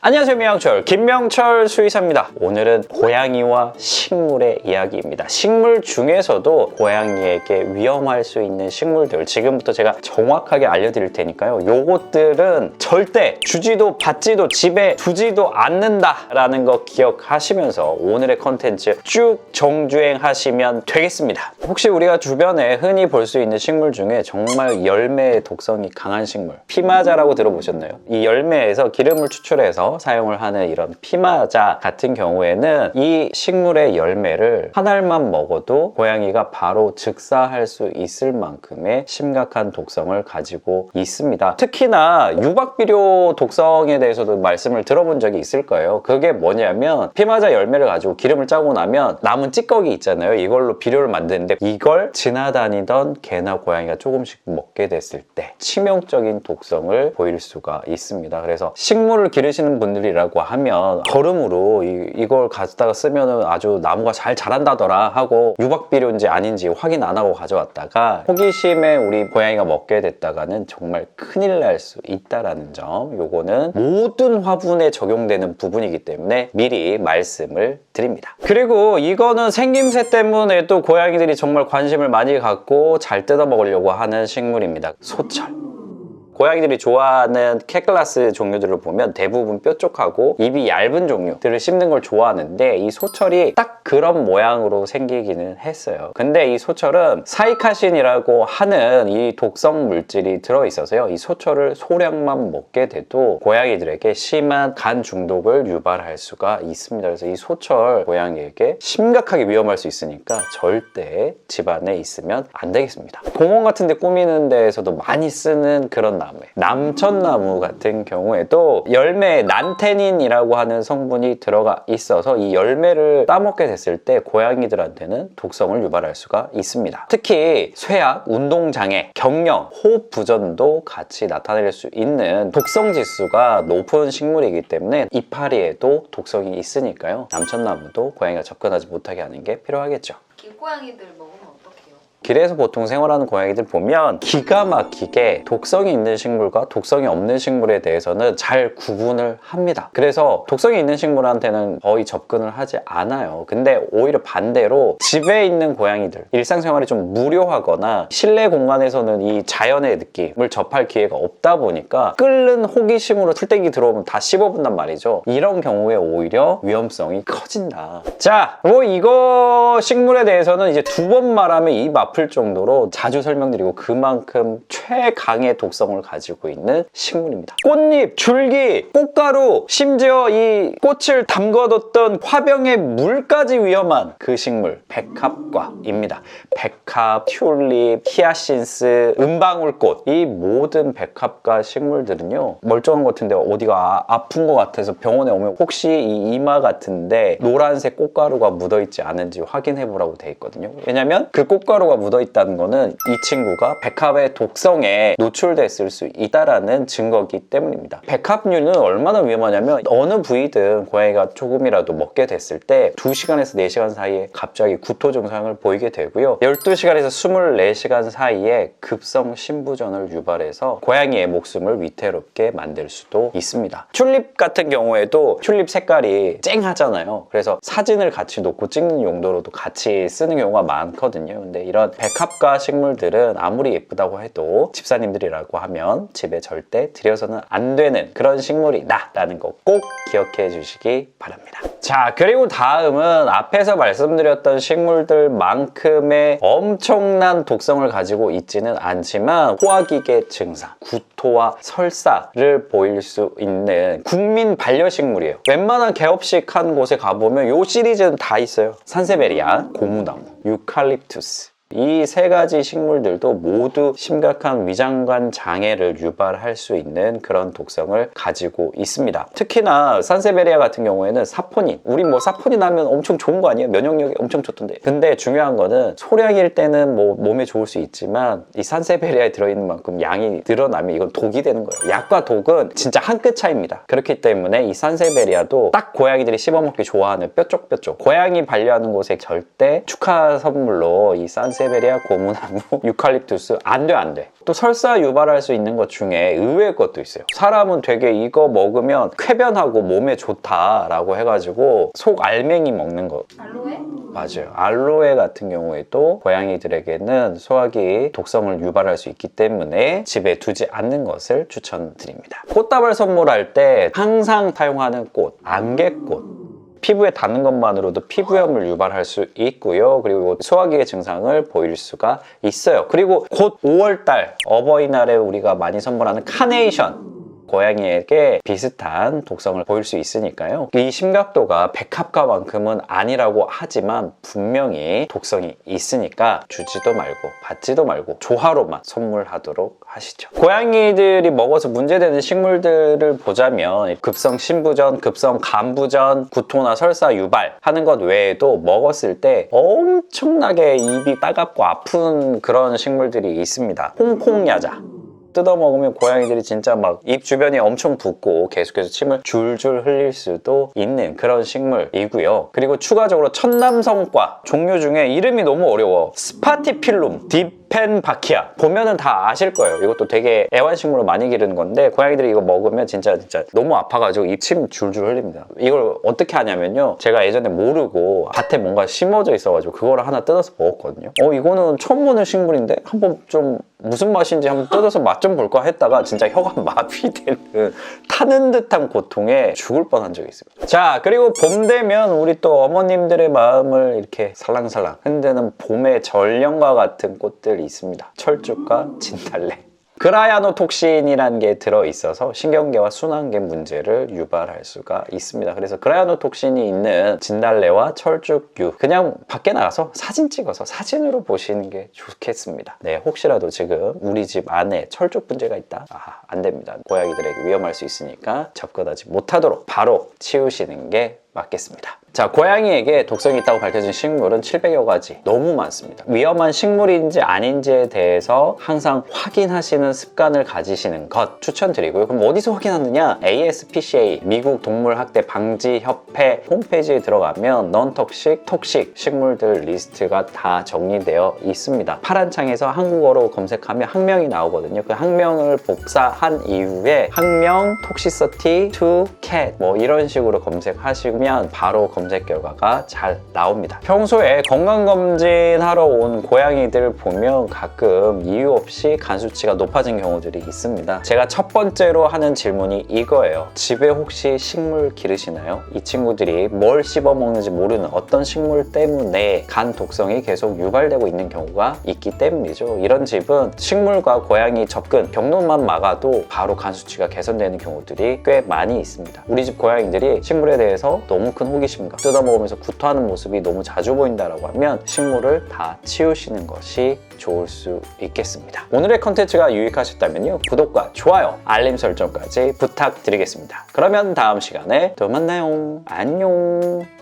안녕하세요 미양철. 김명철 수의사입니다. 오늘은 고양이와 식물의 이야기입니다. 식물 중에서도 고양이에게 위험할 수 있는 식물들 지금부터 제가 정확하게 알려드릴 테니까요. 요것들은 절대 주지도 받지도 집에 두지도 않는다 라는 거 기억하시면서 오늘의 컨텐츠 쭉 정주행 하시면 되겠습니다. 혹시 우리가 주변에 흔히 볼 수 있는 식물 중에 정말 열매의 독성이 강한 식물 피마자라고 들어보셨나요? 이 열매에서 기름을 추출해서 사용을 하는 이런 피마자 같은 경우에는 이 식물의 열매를 한 알만 먹어도 고양이가 바로 즉사할 수 있을 만큼의 심각한 독성을 가지고 있습니다. 특히나 유박비료 독성에 대해서도 말씀을 들어본 적이 있을 거예요. 그게 뭐냐면 피마자 열매를 가지고 기름을 짜고 나면 남은 찌꺼기 있잖아요. 이걸로 비료를 만드는데 이걸 지나다니던 개나 고양이가 조금씩 먹게 됐을 때 치명적인 독성을 보일 수가 있습니다. 그래서 식물을 기르시는 분들이라고 하면 거름으로 이, 이걸 가져다가 쓰면 아주 나무가 잘 자란다더라 하고 유박비료인지 아닌지 확인 안 하고 가져왔다가 호기심에 우리 고양이가 먹게 됐다가는 정말 큰일 날 수 있다라는 점 요거는 모든 화분에 적용되는 부분이기 때문에 미리 말씀을 드립니다. 그리고 이거는 생김새 때문에 또 고양이들이 정말 관심을 많이 갖고 잘 뜯어 먹으려고 하는 식물입니다. 소철. 고양이들이 좋아하는 캣글라스 종류들을 보면 대부분 뾰족하고 입이 얇은 종류들을 씹는 걸 좋아하는데 이 소철이 딱 그런 모양으로 생기기는 했어요. 근데 이 소철은 사이카신이라고 하는 이 독성 물질이 들어있어서요. 이 소철을 소량만 먹게 돼도 고양이들에게 심한 간 중독을 유발할 수가 있습니다. 그래서 이 소철 고양이에게 심각하게 위험할 수 있으니까 절대 집안에 있으면 안 되겠습니다. 공원 같은 데 꾸미는 데에서도 많이 쓰는 그런 나무 남천나무 같은 경우에도 열매에 난테닌이라고 하는 성분이 들어가 있어서 이 열매를 따먹게 됐을 때 고양이들한테는 독성을 유발할 수가 있습니다. 특히 쇠약, 운동장애, 경련, 호흡 부전도 같이 나타낼 수 있는 독성 지수가 높은 식물이기 때문에 이파리에도 독성이 있으니까요. 남천나무도 고양이가 접근하지 못하게 하는 게 필요하겠죠. 길고양이들 먹으면? 길에서 보통 생활하는 고양이들 보면 기가 막히게 독성이 있는 식물과 독성이 없는 식물에 대해서는 잘 구분을 합니다. 그래서 독성이 있는 식물한테는 거의 접근을 하지 않아요. 근데 오히려 반대로 집에 있는 고양이들, 일상생활이 좀 무료하거나 실내 공간에서는 이 자연의 느낌을 접할 기회가 없다 보니까 끓는 호기심으로 풀떼기 들어오면 다 씹어본단 말이죠. 이런 경우에 오히려 위험성이 커진다. 자, 뭐 이거 식물에 대해서는 이제 두 번 말하면 입 아플 정도로 자주 설명드리고 그만큼 최강의 독성을 가지고 있는 식물입니다. 꽃잎, 줄기, 꽃가루, 심지어 이 꽃을 담궈뒀던 화병의 물까지 위험한 그 식물 백합과입니다. 백합, 튤립, 히아신스, 은방울꽃 이 모든 백합과 식물들은요 멀쩡한 것 같은데 어디가 아, 아픈 것 같아서 병원에 오면 혹시 이 이마 같은데 노란색 꽃가루가 묻어있지 않은지 확인해 보라고 돼 있거든요. 왜냐면 그 꽃가루가 묻어있다는 거는 이 친구가 백합의 독성에 노출됐을 수 있다라는 증거이기 때문입니다. 백합류는 얼마나 위험하냐면 어느 부위든 고양이가 조금이라도 먹게 됐을 때 2시간에서 4시간 사이에 갑자기 구토 증상을 보이게 되고요. 12시간에서 24시간 사이에 급성 신부전을 유발해서 고양이의 목숨을 위태롭게 만들 수도 있습니다. 튤립 같은 경우에도 튤립 색깔이 쨍하잖아요. 그래서 사진을 같이 놓고 찍는 용도로도 같이 쓰는 경우가 많거든요. 근데 이런 백합과 식물들은 아무리 예쁘다고 해도 집사님들이라고 하면 집에 절대 들여서는 안 되는 그런 식물이다 라는 거 꼭 기억해 주시기 바랍니다. 자, 그리고 다음은 앞에서 말씀드렸던 식물들만큼의 엄청난 독성을 가지고 있지는 않지만 호화기계 증상, 구토와 설사를 보일 수 있는 국민 반려식물이에요. 웬만한 개업식한 곳에 가보면 요 시리즈는 다 있어요. 산세베리아, 고무나무, 유칼립투스. 이 세 가지 식물들도 모두 심각한 위장관 장애를 유발할 수 있는 그런 독성을 가지고 있습니다. 특히나 산세베리아 같은 경우에는 사포닌. 우리 뭐 사포닌 하면 엄청 좋은 거 아니에요? 면역력이 엄청 좋던데. 근데 중요한 거는 소량일 때는 뭐 몸에 좋을 수 있지만 이 산세베리아에 들어있는 만큼 양이 늘어나면 이건 독이 되는 거예요. 약과 독은 진짜 한 끗 차이입니다. 그렇기 때문에 이 산세베리아도 딱 고양이들이 씹어먹기 좋아하는 뾰족뾰족. 고양이 반려하는 곳에 절대 축하 선물로 이 산세 산세베리아, 고무나무, 유칼립투스 안 돼 안 돼. 또 설사 유발할 수 있는 것 중에 의외의 것도 있어요. 사람은 되게 이거 먹으면 쾌변하고 몸에 좋다라고 해가지고 속 알맹이 먹는 거 알로에? 맞아요. 알로에 같은 경우에도 고양이들에게는 소화기 독성을 유발할 수 있기 때문에 집에 두지 않는 것을 추천드립니다. 꽃다발 선물할 때 항상 사용하는 꽃, 안개꽃. 피부에 닿는 것만으로도 피부염을 유발할 수 있고요. 그리고 소화기의 증상을 보일 수가 있어요. 그리고 곧 5월달 어버이날에 우리가 많이 선물하는 카네이션. 고양이에게 비슷한 독성을 보일 수 있으니까요. 이 심각도가 백합과만큼은 아니라고 하지만 분명히 독성이 있으니까 주지도 말고 받지도 말고 조화로만 선물하도록 하시죠. 고양이들이 먹어서 문제되는 식물들을 보자면 급성 신부전, 급성 간부전, 구토나 설사 유발 하는 것 외에도 먹었을 때 엄청나게 입이 따갑고 아픈 그런 식물들이 있습니다. 홍콩야자. 뜯어 먹으면 고양이들이 진짜 막 입 주변이 엄청 붓고 계속해서 침을 줄줄 흘릴 수도 있는 그런 식물이고요. 그리고 추가적으로 천남성과 종류 중에 이름이 너무 어려워. 스파티필룸, 디펜바키아. 보면은 다 아실 거예요. 이것도 되게 애완식물로 많이 기르는 건데 고양이들이 이거 먹으면 진짜 진짜 너무 아파가지고 입침 줄줄 흘립니다. 이걸 어떻게 하냐면요. 제가 예전에 모르고 밭에 뭔가 심어져 있어가지고 그거를 하나 뜯어서 먹었거든요. 어 이거는 처음 보는 식물인데 한번 좀 무슨 맛인지 한번 뜯어서 맛 좀 볼까 했다가 진짜 혀가 마비되는 타는 듯한 고통에 죽을 뻔한 적이 있습니다. 자 그리고 봄 되면 우리 또 어머님들의 마음을 이렇게 살랑살랑 흔드는 봄의 전령과 같은 꽃들 이 있습니다. 철쭉과 진달래. 그라야노톡신이라는 게 들어있어서 신경계와 순환계 문제를 유발할 수가 있습니다. 그래서 그라야노톡신이 있는 진달래와 철쭉유 그냥 밖에 나가서 사진 찍어서 사진으로 보시는 게 좋겠습니다. 네, 혹시라도 지금 우리 집 안에 철쭉 문제가 있다? 아, 안 됩니다. 고양이들에게 위험할 수 있으니까 접근하지 못하도록 바로 치우시는 게 맞겠습니다. 자, 고양이에게 독성이 있다고 밝혀진 식물은 700여 가지. 너무 많습니다. 위험한 식물인지 아닌지에 대해서 항상 확인하시는 습관을 가지시는 것 추천드리고요. 그럼 어디서 확인하느냐? ASPCA, 미국 동물학대 방지 협회 홈페이지에 들어가면 넌톡식, 톡식 식물들 리스트가 다 정리되어 있습니다. 파란 창에서 한국어로 검색하면 학명이 나오거든요. 그 학명을 복사한 이후에 학명, 톡시서티, to cat 뭐 이런 식으로 검색하시 면 바로 검색 결과가 잘 나옵니다. 평소에 건강검진 하러 온 고양이들 보면 가끔 이유 없이 간 수치가 높아진 경우들이 있습니다. 제가 첫 번째로 하는 질문이 이거예요. 집에 혹시 식물 기르시나요? 이 친구들이 뭘 씹어 먹는지 모르는 어떤 식물 때문에 간 독성이 계속 유발되고 있는 경우가 있기 때문이죠. 이런 집은 식물과 고양이 접근 경로만 막아도 바로 간 수치가 개선되는 경우들이 꽤 많이 있습니다. 우리 집 고양이들이 식물에 대해서 너무 큰 호기심과 뜯어먹으면서 구토하는 모습이 너무 자주 보인다라고 하면 식물을 다 치우시는 것이 좋을 수 있겠습니다. 오늘의 컨텐츠가 유익하셨다면요. 구독과 좋아요, 알림 설정까지 부탁드리겠습니다. 그러면 다음 시간에 또 만나요. 안녕.